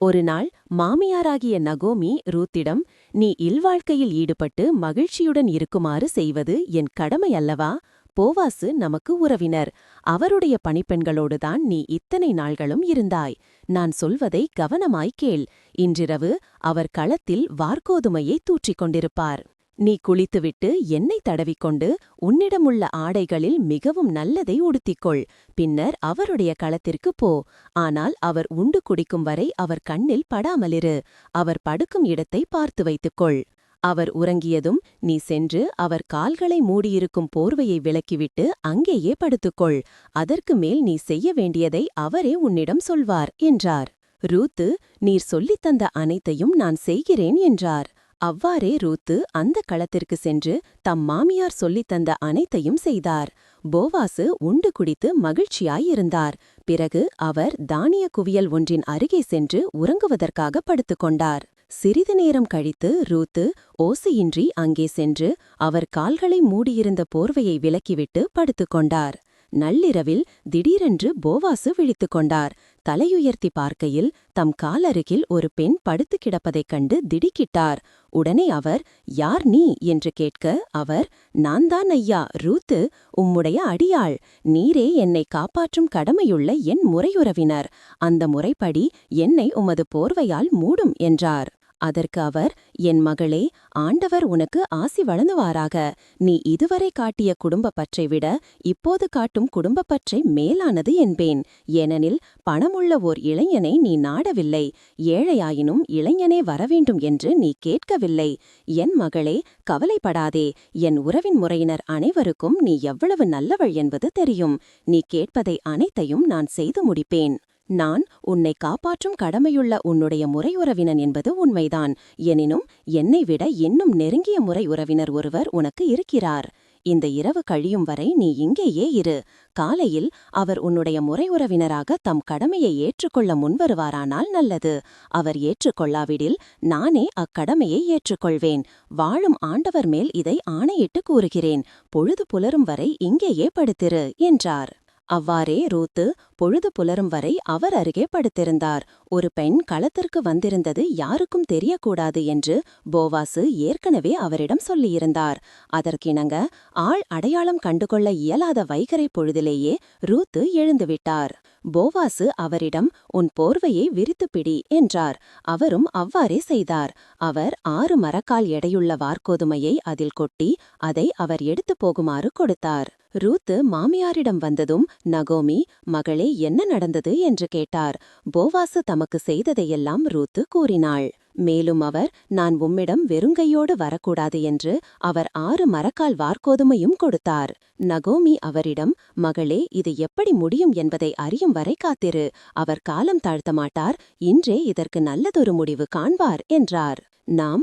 ஒரு நாள் மாமியாராகிய நகோமி ரூத்திடம் நீ இல்வாழ்க்கையில் ஈடுபட்டு மகிழ்ச்சியுடன் இருக்குமாறு செய்வது என் கடமை அல்லவா? போவாசு நமக்கு உறவினர். அவருடைய பணிப்பெண்களோடுதான் நீ இத்தனை நாள்களும் இருந்தாய். நான் சொல்வதை கவனமாய் கேள் இன்றிரவு அவர் களத்தில் வார்கோதுமையை தூற்றிக் கொண்டிருப்பார். நீ குளித்துவிட்டு எண்ணெய் தடவிக்கொண்டு உன்னிடமுள்ள ஆடைகளில் மிகவும் நல்லதை உடுத்திக்கொள். பின்னர் அவருடைய களத்திற்கு போ. ஆனால் அவர் உண்டு குடிக்கும் வரை அவர் கண்ணில் படாமலிரு. அவர் படுக்கும் இடத்தை பார்த்து வைத்துக்கொள். அவர் உறங்கியதும் நீ சென்று அவர் கால்களை மூடியிருக்கும் போர்வையை விலக்கிவிட்டு அங்கேயே படுத்துக்கொள். அதற்கு மேல் நீ செய்ய வேண்டியதை அவரே உன்னிடம் சொல்வார் என்றார். ரூத்து நீர் சொல்லித் தந்த அனைத்தையும் நான் செய்கிறேன் என்றார். அவ்வாறே ரூத்து அந்த களத்திற்கு சென்று தம் மாமியார் சொல்லித் தந்த அனைத்தையும் செய்தார். போவாசு உண்டு குடித்து மகிழ்ச்சியாயிருந்தார். பிறகு அவர் தானிய குவியல் ஒன்றின் அருகே சென்று உறங்குவதற்காக படுத்துக்கொண்டார் சிறிது நேரம் கழித்து ரூத்து ஓசையின்றி அங்கே சென்று அவர் கால்களை மூடியிருந்த போர்வையை விலக்கிவிட்டு படுத்துக்கொண்டார் நள்ளிரவில் திடீரென்று போவாசு விழித்துக் கொண்டார். தலையுயர்த்தி பார்க்கையில் தம் காலருகில் ஒரு பெண் படுத்து கிடப்பதைக் கண்டு திடுக்கிட்டார். உடனே அவர் யார் நீ? என்று கேட்க அவர் நான் தான் ஐயா ரூத்து உம்முடைய அடியாள். நீரே என்னை காப்பாற்றும் கடமையுள்ள என் முறையுறவினர். அந்த முறைப்படி என்னை உமது போர்வையால் மூடும் என்றார். அதற்கு அவர் என் மகளே ஆண்டவர் உனக்கு ஆசி வழங்குவாராக. நீ இதுவரை காட்டிய குடும்பப்பற்றை விட இப்போது காட்டும் குடும்பப்பற்றை மேலானது என்பேன். ஏனெனில் பணமுள்ள ஓர் இளைஞனை நீ நாடவில்லை. ஏழையாயினும் இளைஞனே வரவேண்டும் என்று நீ கேட்கவில்லை. என் மகளே கவலைப்படாதே. என் உறவின் முறையினர் அனைவருக்கும் நீ எவ்வளவு நல்லவள் என்பது தெரியும். நீ கேட்பதை அனைத்தையும் நான் செய்து முடிப்பேன். நான் உன்னை காப்பாற்றும் கடமையுள்ள உன்னுடைய முறையுறவினன் என்பது உண்மைதான். எனினும் என்னை விட இன்னும் நெருங்கிய முறை உறவினர் ஒருவர் உனக்கு இருக்கிறார். இந்த இரவு கழியும் வரை நீ இங்கேயே இரு. காலையில் அவர் உன்னுடைய முறையுறவினராக தம் கடமையை ஏற்றுக்கொள்ள முன்வருவாரானால் நல்லது. அவர் ஏற்றுக்கொள்ளாவிடில் நானே அக்கடமையை ஏற்றுக்கொள்வேன். வாழும் ஆண்டவர் மேல் இதை ஆணையிட்டு கூறுகிறேன். பொழுது புலரும் வரை இங்கேயே படுத்திரு என்றார். அவ்வாறே ரூத்து பொழுது புலரும் வரை அவர் அருகே படுத்திருந்தார். ஒரு பெண் களத்திற்கு வந்திருந்தது யாருக்கும் தெரியக்கூடாது என்று போவாசு ஏற்கனவே அவரிடம் சொல்லியிருந்தார். அதற்கிணங்க ஆள் அடையாளம் கண்டுகொள்ள இயலாத வைகரை பொழுதிலேயே ரூத்து எழுந்துவிட்டார். போவாசு அவரிடம் உன் போர்வையை விரித்து பிடி என்றார். அவரும் அவ்வாறே செய்தார். அவர் ஆறு மரக்கால் எடையுள்ள வார்கோதுமையை அதில் கொட்டி அதை அவர் எடுத்துப் போகுமாறு கொடுத்தார். ரூத்து மாமியாரிடம் வந்ததும் நகோமி மகளே என்ன நடந்தது? என்று கேட்டார். போவாசு தமக்கு செய்ததையெல்லாம் ரூத்து கூறினாள். மேலும் அவர் நான் உம்மிடம் வெறுங்கையோடு வரக்கூடாது என்று அவர் ஆறு மரக்கால் வார்கோதுமையும் கொடுத்தார். நகோமி அவரிடம் மகளே இது எப்படி முடியும் என்பதை அறியும் வரை காத்திரு. அவர் காலம் தாழ்த்த மாட்டார் இன்றே இதற்கு நல்லதொரு முடிவு காண்பார் என்றார். நாம்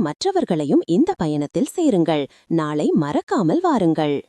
மற்றவர்களையும் இந்த பயணத்தில் சேருங்கள். நாளை மறக்காமல் வாருங்கள்.